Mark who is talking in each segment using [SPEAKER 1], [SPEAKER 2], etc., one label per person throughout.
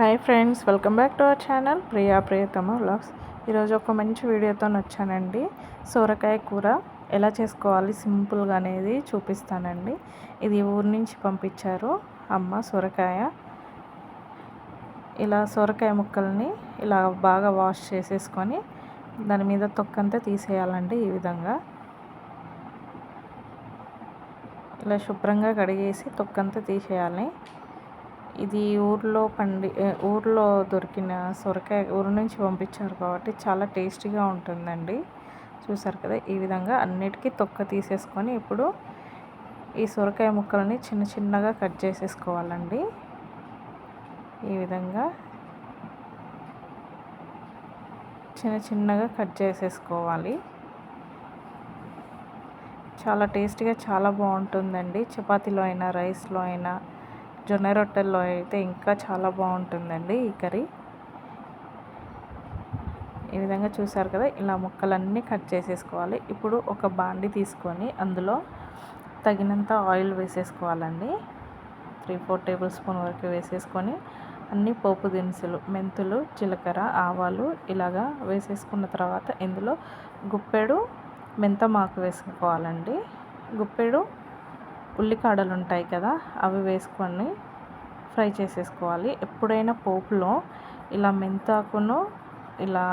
[SPEAKER 1] Hi friends welcome back to our channel Priya Priyatama vlogs ఈరోజు ఒక మంచి వీడియోతో వచ్చానండి సోరకాయ కూర ఎలా చేసుకోవాలి సింపుల్గా అనేది చూపిస్తానండి. ఇది ఊరి నుంచి పంపించారు అమ్మ సొరకాయ. ఇలా సొరకాయ ముక్కల్ని ఇలా బాగా వాష్ చేసేసుకొని దాని మీద తొక్కంతా తీసేయాలండి ఈ విధంగా. ఇలా శుభ్రంగా కడిగేసి తొక్కంతా తీసేయాలి. ఇది ఊర్లో పండి ఊర్లో దొరికిన సొరకాయ ఊరు నుంచి పంపించారు కాబట్టి చాలా టేస్టీగా ఉంటుందండి. చూసారు కదా ఈ విధంగా అన్నిటికీ తొక్క తీసేసుకొని ఇప్పుడు ఈ సొరకాయ ముక్కలని చిన్న చిన్నగా కట్ చేసేసుకోవాలండి. ఈ విధంగా చిన్న చిన్నగా కట్ చేసేసుకోవాలి. చాలా టేస్టీగా చాలా బాగుంటుందండి. చపాతీలో అయినా రైస్లో అయినా జొన్న రొట్టెల్లో అయితే ఇంకా చాలా బాగుంటుందండి ఈ కర్రీ. ఈ విధంగా చూసారు కదా ఇలా ముక్కలన్నీ కట్ చేసేసుకోవాలి. ఇప్పుడు ఒక బాండి తీసుకొని అందులో తగినంత ఆయిల్ వేసేసుకోవాలండి. త్రీ ఫోర్ టేబుల్ స్పూన్ వరకు వేసేసుకొని అన్ని పోపు దినుసులు మెంతులు జీలకర్ర ఆవాలు ఇలాగా వేసేసుకున్న తర్వాత ఇందులో గుప్పెడు మెంతమాకు వేసుకోవాలండి. గుప్పెడు ఉల్లికాడలు ఉంటాయి కదా అవి వేసుకొని ఫ్రై చేసేసుకోవాలి. ఎప్పుడైనా పోపులో ఇలా మెంతాకును ఇలా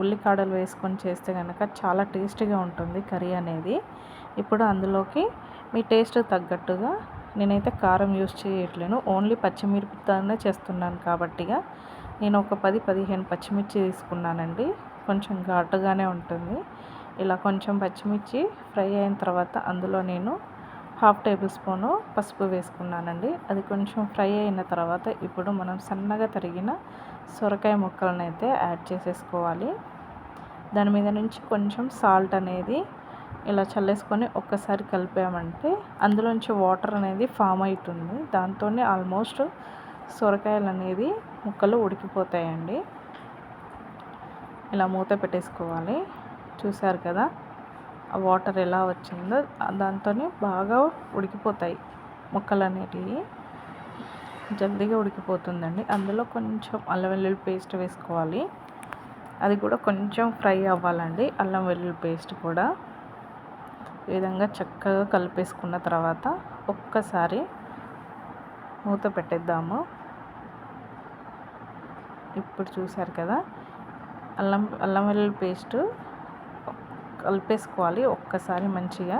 [SPEAKER 1] ఉల్లికాడలు వేసుకొని చేస్తే కనుక చాలా టేస్టీగా ఉంటుంది కర్రీ అనేది. ఇప్పుడు అందులోకి మీ టేస్ట్ తగ్గట్టుగా నేనైతే కారం యూస్ చేయట్లేను. ఓన్లీ పచ్చిమిరపితోనే చేస్తున్నాను కాబట్టిగా నేను ఒక పది పదిహేను పచ్చిమిర్చి తీసుకున్నానండి. కొంచెం ఘాటుగానే ఉంటుంది. ఇలా కొంచెం పచ్చిమిర్చి ఫ్రై అయిన తర్వాత అందులో నేను హాఫ్ టేబుల్ స్పూను పసుపు వేసుకున్నానండి. అది కొంచెం ఫ్రై అయిన తర్వాత ఇప్పుడు మనం సన్నగా తరిగిన సొరకాయ ముక్కలను అయితే యాడ్ చేసేసుకోవాలి. దాని మీద నుంచి కొంచెం సాల్ట్ అనేది ఇలా చల్లేసుకొని ఒక్కసారి కలిపామంటే అందులోంచి వాటర్ అనేది ఫామ్ అవుతుంది దాంతోనే ఆల్మోస్ట్ సొరకాయలు అనేది ముక్కలు ఉడికిపోతాయండి. ఇలా మూత పెట్టేసుకోవాలి. చూసారు కదా? వాటర్ ఎలా వచ్చిందో దాంతో బాగా ఉడికిపోతాయి ముక్కలు అనేటివి జల్దీగా ఉడికిపోతుందండి. అందులో కొంచెం అల్లం వెల్లుల్లి పేస్ట్ వేసుకోవాలి. అది కూడా కొంచెం ఫ్రై అవ్వాలండి అల్లం వెల్లుల్లి పేస్ట్ కూడా. ఈ విధంగా చక్కగా కలిపేసుకున్న తర్వాత ఒక్కసారి మూత పెట్టేద్దాము. ఇప్పుడు చూసారు కదా అల్లం అల్లం వెల్లుల్లి పేస్ట్ కలిపేసుకోవాలి ఒక్కసారి మంచిగా.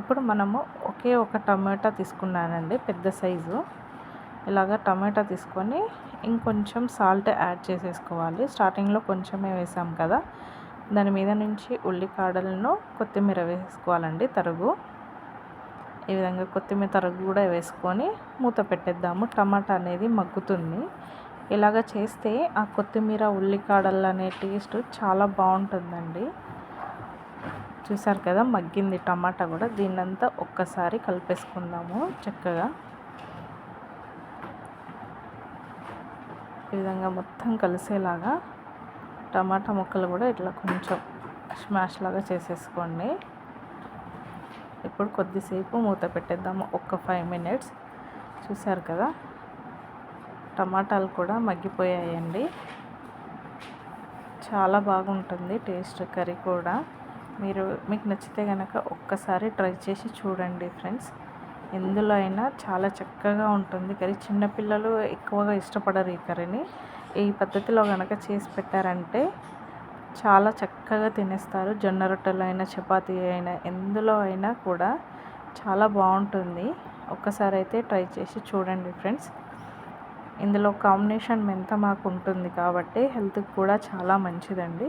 [SPEAKER 1] ఇప్పుడు మనము ఒకే ఒక టమాటా తీసుకున్నానండి పెద్ద సైజు. ఇలాగ టమాటా తీసుకొని ఇంకొంచెం సాల్ట్ యాడ్ చేసేసుకోవాలి. స్టార్టింగ్లో కొంచెమే వేసాం కదా. దాని మీద నుంచి ఉల్లికాడలను కొత్తిమీర వేసుకోవాలండి తరుగు. ఈ విధంగా కొత్తిమీర తరుగు కూడా వేసుకొని మూత పెట్టేద్దాము. టమాటా అనేది మగ్గుతుంది. ఇలాగ చేస్తే ఆ కొత్తిమీర ఉల్లికాడలు అనే టేస్ట్ చాలా బాగుంటుందండి. చూసారు కదా మగ్గింది టమాటా కూడా. దీన్నంతా ఒక్కసారి కలిపేసుకుందాము చక్కగా. ఈ విధంగా మొత్తం కలిసేలాగా టమాటా ముక్కలు కూడా ఇట్లా కొంచెం స్మాష్ లాగా చేసేసుకోండి. ఇప్పుడు కొద్దిసేపు మూత పెట్టేద్దాము ఒక్క ఫైవ్ మినిట్స్. చూసారు కదా టమాటాలు కూడా మగ్గిపోయాయండి. చాలా బాగుంటుంది టేస్ట్ కర్రీ కూడా. మీరు మీకు నచ్చితే కనుక ఒక్కసారి ట్రై చేసి చూడండి ఫ్రెండ్స్. ఎందులో అయినా చాలా చక్కగా ఉంటుంది. కర్రీ చిన్నపిల్లలు ఎక్కువగా ఇష్టపడరు ఈ కర్రీని. ఈ పద్ధతిలో కనుక చేసి పెట్టారంటే చాలా చక్కగా తినేస్తారు. జొన్న రొట్టెలు అయినా చపాతీ అయినా ఎందులో అయినా కూడా చాలా బాగుంటుంది. ఒక్కసారి అయితే ట్రై చేసి చూడండి ఫ్రెండ్స్. ఇందులో కాంబినేషన్ మెంత మాకు ఉంటుంది కాబట్టి హెల్త్కి కూడా చాలా మంచిదండి.